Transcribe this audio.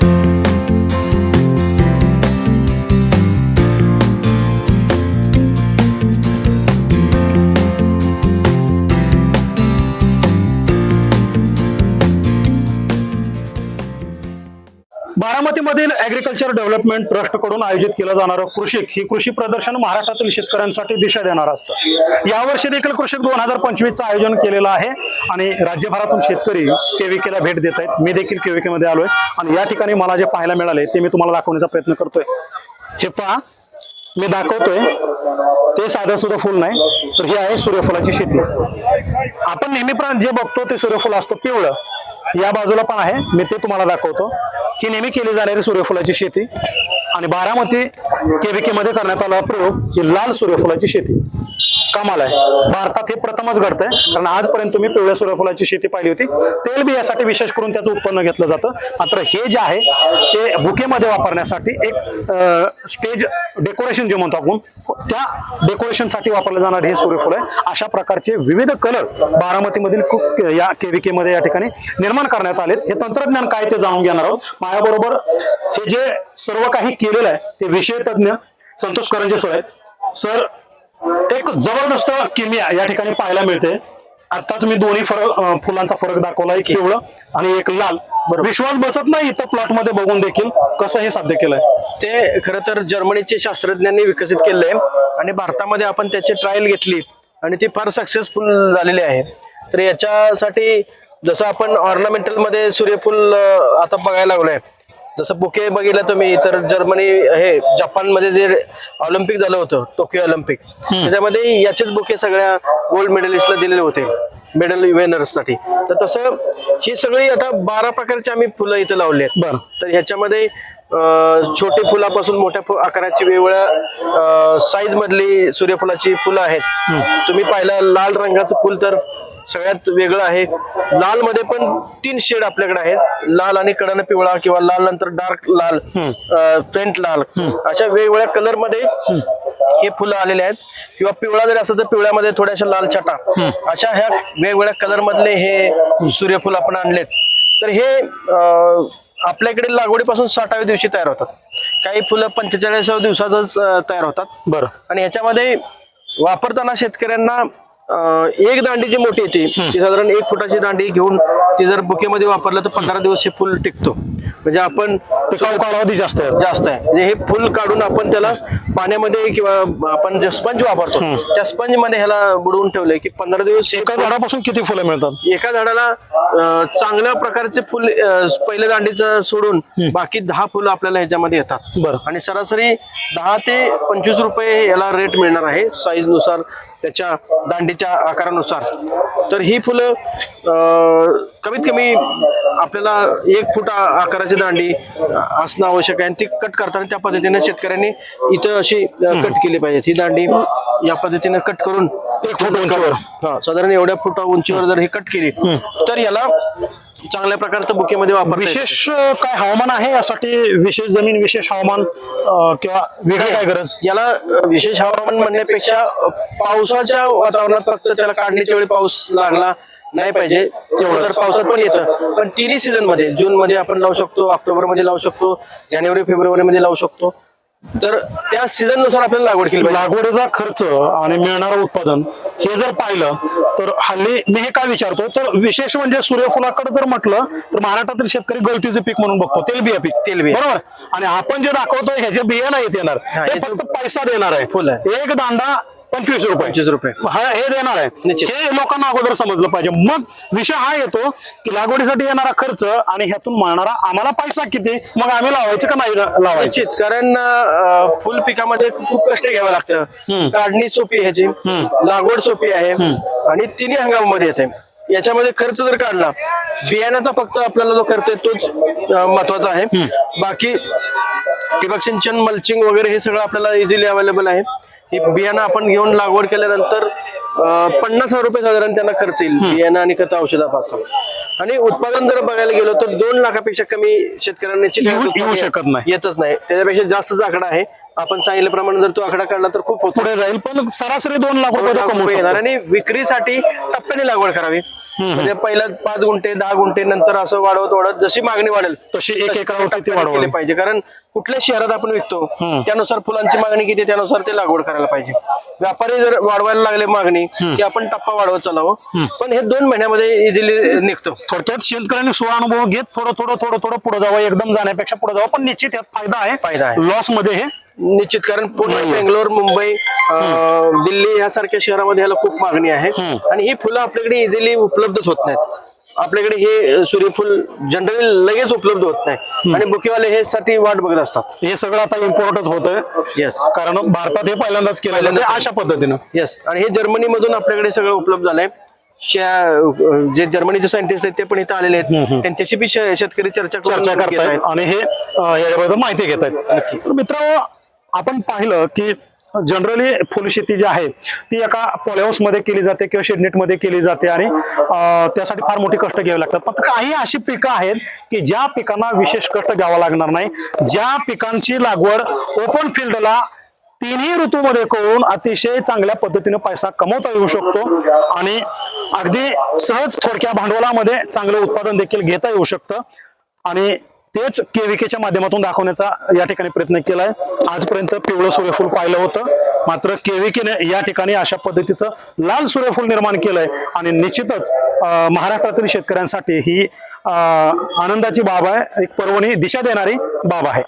Thank you. बारामतीमधील agriculture development ट्रस्टकडून आयोजित केलं जाणारं कृषिक ही कृषी प्रदर्शन महाराष्ट्रातील शेतकऱ्यांसाठी दिशा देणार असतं. यावर्षी देखील कृषिक दोन हजार पंचवीसचं आयोजन केलेलं आहे आणि राज्यभरातून शेतकरी केव्हीकेला भेट देत आहेत. मी देखील केव्हीकेमध्ये मध्ये आलोय आणि या ठिकाणी मला जे पाहायला मिळाले ते मी तुम्हाला दाखवण्याचा प्रयत्न करतोय. हे पहा मी दाखवतोय. ते साधं सुद्धा फुल नाही तर ही आहे सूर्यफुलाची शेती. आपण नेहमी जे बघतो ते सूर्यफूल असतं पिवळं. या बाजूला पण आहे. मी ते तुम्हाला दाखवतो. ही नेहमी केली जाणारी सूर्यफुलाची शेती. आणि बारामती केविके मध्ये करण्यात आला प्रयोग ही लाल सूर्यफुलाची शेती. कमाल आहे. भारतात हे प्रथमच घडतंय. कारण आजपर्यंत तुम्ही पिवळ्या सूर्यफुलाची शेती पाहिली होती. तेलबियासाठी विशेष करून त्याचं उत्पन्न घेतलं जातं. मात्र हे जे आहे ते बुकेमध्ये वापरण्यासाठी एक स्टेज डेकोरेशन जे म्हणतो आपण त्या डेकोरेशनसाठी वापरलं जाणार हे सूर्यफूल आहे. अशा प्रकारचे विविध कलर बारामतीमधील खूप या केविके मध्ये या ठिकाणी निर्माण करण्यात आलेत. हे तंत्रज्ञान काय ते जाणून घेणार आहोत. माझ्याबरोबर हे जे सर्व काही केलेलं आहे ते विषय तज्ज्ञ संतोष करंजे सर आहेत. सर एक जबरदस्त किमिया या ठिकाणी पाहायला मिळते. आताच मी दोन्ही फरक फुलांचा फरक दाखवला एक पिवळं आणि एक लाल. विश्वास बसत नाही इथं प्लॉटमध्ये बघून देखील कसं हे साध्य केलंय. ते खरं तर जर्मनीचे शास्त्रज्ञांनी विकसित केले आणि भारतामध्ये आपण त्याची ट्रायल घेतली आणि ती फार सक्सेसफुल झालेली आहे. तर याच्यासाठी जसं आपण ऑर्नामेंटलमध्ये सूर्यफूल आता बघायला लागलोय जसं बुके बघितलं तुम्ही तर जर्मनी हे जपानमध्ये जे ऑलिम्पिक झालं होतं टोकियो ऑलिम्पिक त्याच्यामध्ये याचेच बुके सगळ्या गोल्ड मेडलिस्टला दिलेले होते मेडल विनर्ससाठी. तर तसं ही सगळी आता बारा प्रकारची आम्ही फुलं इथं लावली आहेत. बरं. तर ह्याच्यामध्ये छोटे फुलापासून मोठ्या फु- आकाराची वेगवेगळ्या साईज मधली सूर्यफुलाची फुलं आहेत. तुम्ही पाहिलं लाल रंगाचं फुल तर सगळ्यात वेगळं आहे. लाल मध्ये पण तीन शेड आपल्याकडे आहेत. लाल आणि कडन पिवळा किंवा लाल नंतर डार्क लाल फेंट लाल. अशा वेगवेगळ्या कलरमध्ये हे फुलं आलेले आहेत. किंवा पिवळा जरी असलं तर पिवळ्यामध्ये थोड्याशा लाल छटा. अशा ह्या वेगवेगळ्या कलर मधले हे सूर्यफूल आपण आणलेत. तर हे आपल्याकडे लागवडीपासून साठाव्या दिवशी तयार होतात. काही फुलं पंचेचाळीसाव्या दिवसातच तयार होतात. बरं. आणि ह्याच्यामध्ये वापरताना शेतकऱ्यांना एक दांडी जी मोठी येते ती साधारण एक फुटाची दांडी घेऊन ती जर बुकेमध्ये वापरलं तर पंधरा दिवस हे फुल टिकतो. म्हणजे आपण टिकाऊ कालावधी जास्त आहे. जास्त आहे. म्हणजे हे फुल काढून आपण त्याला पाण्यामध्ये किंवा आपण जे स्पंज वापरतो त्या स्पंजमध्ये ह्याला बुडवून ठेवलंय की पंधरा दिवस एका झाडापासून किती फुलं मिळतात? एका झाडाला चांगल्या प्रकारचे फुल पहिल्या दांडीचं सोडून बाकी दहा फुलं आपल्याला ह्याच्यामध्ये येतात. बरं. आणि सरासरी दहा ते पंचवीस रुपये याला रेट मिळणार आहे साईजनुसार. त्याच्या दांडीच्या आकारानुसार. तर ही फुलं कमीत कमी आपल्याला एक फूट आकाराची दांडी असणं आवश्यक आहे. आणि ती कट करताना त्या पद्धतीने शेतकऱ्यांनी इथं अशी कट केली पाहिजे. ही दांडी या पद्धतीने कट करून एक फूट उंचीवर. हा साधारण एवढ्या फुटा उंचीवर जर हे कट केली तर याला चांगल्या प्रकारचं बुकेमध्ये वापर विशेष काय हवामान आहे यासाठी? विशेष जमीन विशेष हवामान किंवा वेगळी काय गरज? याला विशेष हवामान म्हणण्यापेक्षा पावसाच्या वातावरणात फक्त त्याला काढणीच्या वेळी पाऊस लागला नाही पाहिजे तेवढं तर पावसात पण येतं. पण तिन्ही सीझनमध्ये जून मध्ये आपण लावू शकतो ऑक्टोबरमध्ये लावू शकतो जानेवारी फेब्रुवारी मध्ये लावू शकतो. तर त्या सीझननुसार आपल्याला लागवड केली पाहिजे. लागवडीचा खर्च आणि मिळणारं उत्पादन हे जर पाहिलं तर हल्ली मी हे काय विचारतो तर विशेष म्हणजे सूर्यफुलाकडे जर म्हटलं तर महाराष्ट्रातील शेतकरी गळतीचं पीक म्हणून बघतो. तेलबिया पीक. तेलबिया. बरोबर? आणि आपण जे दाखवतो ह्याचे बिया नाहीत येणार हा, हे फक्त पैसा देणार आहे. फुल. एक दांडा पंचवीस रुपये. पंचवीस रुपये. हा हे देणार आहे. निश्चित. हे लोकांना अगोदर समजलं पाहिजे. मग विषय हा येतो की लागवडीसाठी येणारा खर्च आणि ह्यातून मिळणारा आम्हाला पैसा किती? मग आम्ही लावायचे का नाही लावायचे? निश्चित. कारण अ, फुल पिकामध्ये खूप कष्ट घ्यावं लागतं. काढणी सोपी आहे ह्याची लागवड सोपी आहे. आणि तिन्ही हंगामामध्ये येते. याच्यामध्ये खर्च जर काढला बियाण्याचा फक्त आपल्याला जो खर्च आहे तोच अ, महत्त्वाचा आहे. बाकी ठिबक सिंचन मल्चिंग वगैरे हे सगळं आपल्याला इझिली अवेलेबल आहे. हे बियाणं आपण घेऊन लागवड केल्यानंतर पन्नास हजार रुपये साधारण त्यांना खर्च येईल बियाणं आणि खत औषधापासून. आणि उत्पादन जर बघायला गेलो तर दोन लाखापेक्षा कमी शेतकऱ्यांना निश्चित येऊ- शकत नाही. येतच नाही. त्याच्यापेक्षा जास्तच आकडा आहे. आपण सांगितल्याप्रमाणे जर तो आकडा काढला तर खूप पुढे जाईल पण सरासरी दोन लाख रुपये येणार आणि विक्रीसाठी टप्प्याने लागवड करावी. म्हणजे पहिला पाच गुंठे दहा गुंठे नंतर असं वाढवत वाढत जशी मागणी वाढेल तशी एक एकरावरती ती. केले पाहिजे. कारण कुठल्या शहरात आपण विकतो त्यानुसार फुलांची मागणी किती त्यानुसार ते लागवड करायला पाहिजे. व्यापारी जर वाढवायला लागले मागणी की आपण टप्पा वाढवत चालावं पण हे दोन महिन्यामध्ये इझिली निघतो. थोडक्यात शेतकऱ्यांनी स्वानुभव घेत थोडं थोडं थोडं थोडं पुढे जावं एकदम जाण्यापेक्षा पुढे जावं. पण निश्चित यात फायदा आहे. फायदा आहे. लॉसमध्ये हे निश्चित. कारण पुणे बेंगलोर मुंबई दिल्ली यासारख्या शहरामध्ये याला खूप मागणी आहे. आणि ही फुलं आपल्याकडे इझिली उपलब्धच होत नाहीत. आपल्याकडे हे सूर्यफूल जनरली लगेच उपलब्ध होत नाही. आणि बुकेवाले हे साठी वाट बघत असतात. हे सगळं आता इम्पोर्टच होत येस कारण भारतात हे पहिल्यांदाच केलं अशा पद्धतीनं. येस आणि हे जर्मनी मधून आपल्याकडे सगळं उपलब्ध झालंय. जे जर्मनीचे सायंटिस्ट आहेत ते पण इथे आलेले आहेत. त्यांच्याशी बी शेतकरी चर्चा चर्चा करतायत आहेत. आणि हे याच्याबद्दल माहिती घेत आहेत तर मित्र आपण पाहिलं की जनरली फुलशेती जी आहे ती एका पॉलिहाऊसमध्ये केली जाते किंवा शेडनेटमध्ये केली जाते आणि त्यासाठी फार मोठी कष्ट घ्यावी लागतात. पण काही अशी पिकं आहेत की ज्या पिकांना विशेष कष्ट घ्यावा लागणार नाही. ज्या पिकांची लागवड ओपन फील्डला तिन्ही ऋतूमध्ये करून अतिशय चांगल्या पद्धतीने पैसा कमवता येऊ शकतो आणि अगदी सहज थोडक्या भांडवलामध्ये चांगलं उत्पादन देखील घेता येऊ शकतं. आणि तेच केविकेच्या माध्यमातून दाखवण्याचा या ठिकाणी प्रयत्न केलाय. आजपर्यंत पिवळं सूर्यफूल पाहिलं होतं. मात्र केविकेने या ठिकाणी अशा पद्धतीचं लाल सूर्यफूल निर्माण केलंय. आणि निश्चितच महाराष्ट्रातील शेतकऱ्यांसाठी ही आनंदाची बाब आहे. एक पर्वणी दिशा देणारी बाब आहे.